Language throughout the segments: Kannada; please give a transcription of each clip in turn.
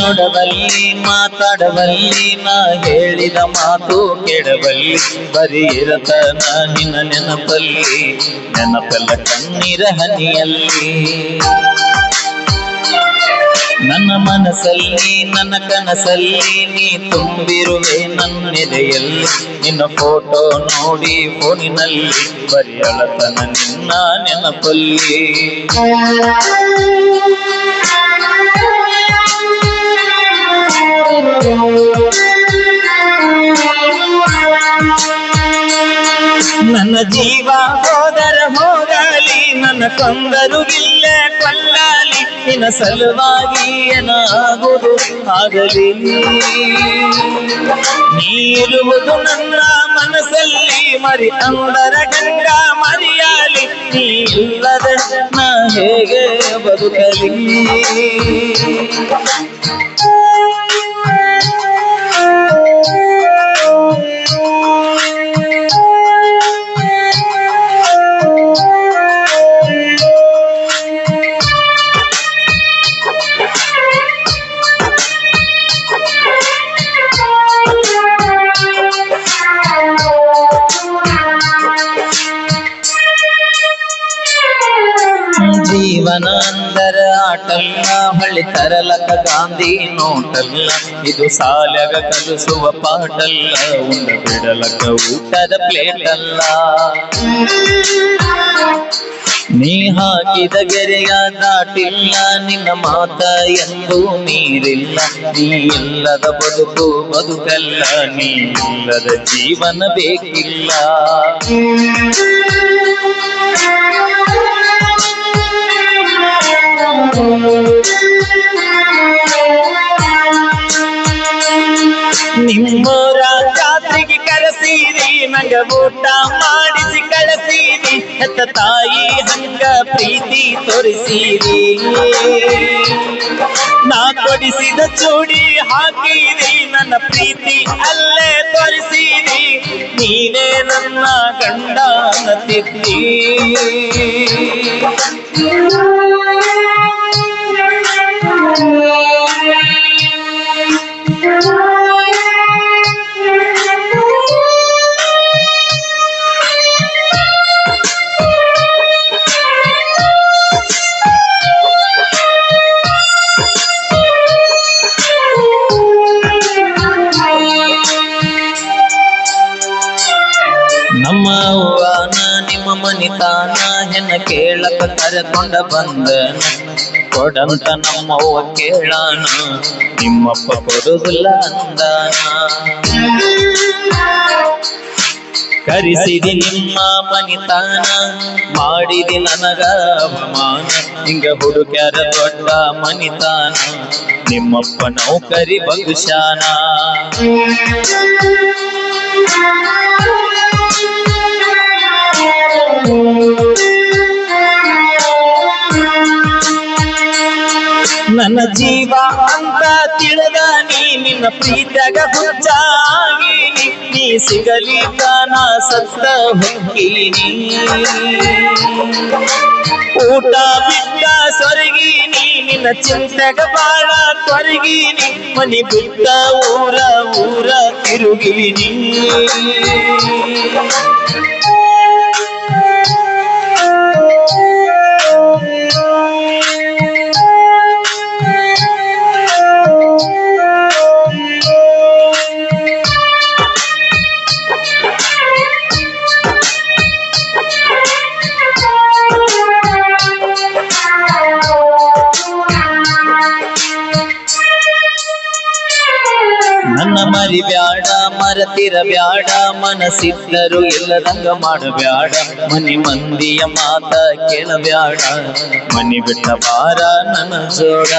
ನೋಡಬಲ್ಲಿ, ಮಾತಾಡಬಲ್ಲಿ, ನಾ ಹೇಳಿದ ಮಾತು ಕೆಡಬಲ್ಲಿ ಬರೀ ಇರತನ ನಿನ್ನ ನೆನಪಲ್ಲಿ, ನೆನಪಲ್ಲ ಕಣ್ಣೀರ ಹನಿಯಲ್ಲಿ. ನನ್ನ ಮನಸ್ಸಲ್ಲಿ, ನನ್ನ ಕನಸಲ್ಲಿ, ನೀ ತುಂಬಿರುವೆ ನನ್ನೆದೆಯಲ್ಲಿ ನಿನ್ನ ಫೋಟೋ ನೋಡಿ ಫೋನಿನಲ್ಲಿ ಬರೆಯಳತನ ನಿನ್ನ ನೆನಪಲ್ಲಿ. ನನ್ನ ಜೀವ ಹೋದರ ಹೋಗಲಿ ನನ್ನ ಕೊಂದರು ಇಲ್ಲ ಕೊಲ್ಲಲಿ ನಿನ್ನ ಸಲುವಾಗಿ ಏನಾಗುವುದು? ಆಗಲಿ. ನೀರುವುದು ನನ್ನ ಮನಸ್ಸಲ್ಲಿ ಮರಿ ಅಂದರ ಗಂಗ ಮರಿಯಾಲಿ ನೀ ಇಲ್ಲದೆ ನಾ ಹೇಗೆ ಬದುಕಲಿ ಜೀವನ ಅಂದರ ಆಟಲ್ಲ ಹೊಳಿ ತರಲಕ ಗಾಂಧಿ ನೋಟಲ್ಲ. ಇದು ಸಾಲಗ ಕಲಿಸುವ ಪಾಟಲ್ಲ ಉಂಡ ಬಿಡಲಕ ಊಟದ ಪ್ಲೇಟ್ ಅಲ್ಲ ನೀ ಹಾಕಿದ ಗೆರೆಯ ದಾಟಿಲ್ಲ, ನಿನ್ನ ಮಾತ ಎಂದು ನೀರಿಲ್ಲ ನೀ ಇಲ್ಲದ ಬದುಕು ಬದುಕಲ್ಲ, ನೀ ಇಲ್ಲದ ಜೀವನ ಬೇಕಿಲ್ಲ. ನಿಮ್ಮೂರ ಜಾತ್ರೆಗೆ ಕರೆಸೀರಿ, ನಂಗ ಊಟ ಮಾಡಿಸಿ ಕಳಿಸೀರಿ, ಹೆತ್ತ ತಾಯಿ ಹಂಗ ಪ್ರೀತಿ ತೋರಿಸೀರಿ. ನಾ ಕೊಡಿಸಿದ ಚೂಡಿ ಹಾಕೀರಿ, ನನ್ನ ಪ್ರೀತಿ ಅಲ್ಲೇ ತೋರಿಸೀರಿ, ನೀನೇ ನನ್ನ ಗಂಡ ಅನ್ನತಿದ್ದಿ ಹೆಣ್ಣ ಕೇಳಕ ಕರೆಕೊಂಡ ಬಂದನ ಕೊಡಂತ ನಮ್ಮವ್ವ ಕೇಳಾನ ನಿಮ್ಮಪ್ಪ ಕೊಡುದಿಲ್ಲ ಅಂದಾನ ಕರಿಸಿದಿ ನಿಮ್ಮ ಮನಿತಾನ ಮಾಡಿದಿ ನನಗ ಅವಮಾನ. ಹಿಂಗ ಹುಡುಕ್ಯಾರ ದೊಡ್ಡ ಮನಿತಾನ ನಿಮ್ಮಪ್ಪ ನೌಕರಿ ಬಗುಶಾನ ನನ್ನ ಜೀವ ಅಂತ ತಿಳಿದ ನೀ ನಿನ್ನ ಪ್ರೀತಗ ಹುಚ್ಚಾಗಿ ನೀ- ಸಿಗಲಿ ತಾನ ಸತ್ತ ಹೊಕ್ಕಿನಿ ಊಟ ಬಿಟ್ಟ ಸೊರಗೀನಿ ನಿನ್ನ ಚಿಂತೆಗ ಬಾಳ ಕೊರಗೀನಿ ಮನಿ ಬಿಟ್ಟ ಊರ ಊರ ತಿರುಗೀನಿ ಮರಿ ಬ್ಯಾಡ, ಮರತಿರ ಬ್ಯಾಡ, ಮನಸ್ಸಿದ್ದರು ಇಲ್ಲದಂಗ ಮಾಡಬ್ಯಾಡ. ಮನಿ ಮಂದಿಯ ಮಾತ ಕೇಳಬ್ಯಾಡ, ಮನಿ ಬಿಟ್ಟ ಬಾರ ನನ್ನ ಜೋಡ.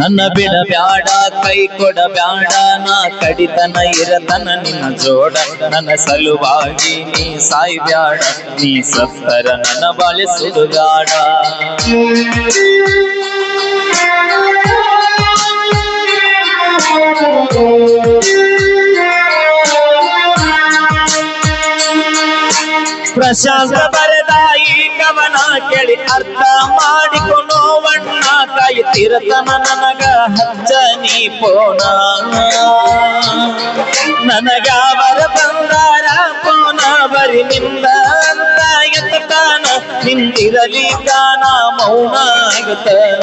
ನನ್ನ ಬಿಡಬ್ಯಾಡ, ಕೈ ಕೊಡಬ್ಯಾಡ, ನಾ ಕಡಿತನ ಇರತನ ನಿನ್ನ ಜೋಡ. ನನ್ನ ಸಲುವಾಗಿ ನೀ ಸಾಯ್ಬ್ಯಾಡ, ನೀ ಸತ್ತರ ನನ್ನ ಬಾಳೆ ಸುಡುಗಾಡ. ಪ್ರಶಾಂತ ಬರೆದ ಈ ಕವನ ಕೇಳಿ ಅರ್ಥ ಮಾಡಿಕೊನೋ ವಣ್ಣ ಕೈ ತಿರತನ ನನಗ ಹಚ್ಚ ನೀ ಪೋನ ನನಗಾವರ ಬಂದಾರ ಪೋನ ಬರಿ ನಿಂದ ಅಂತ ಎತ್ತಾನ ನಿಂತಿರಲಿ ಗಾನ ಮೌನ ಆಗುತ್ತಾನ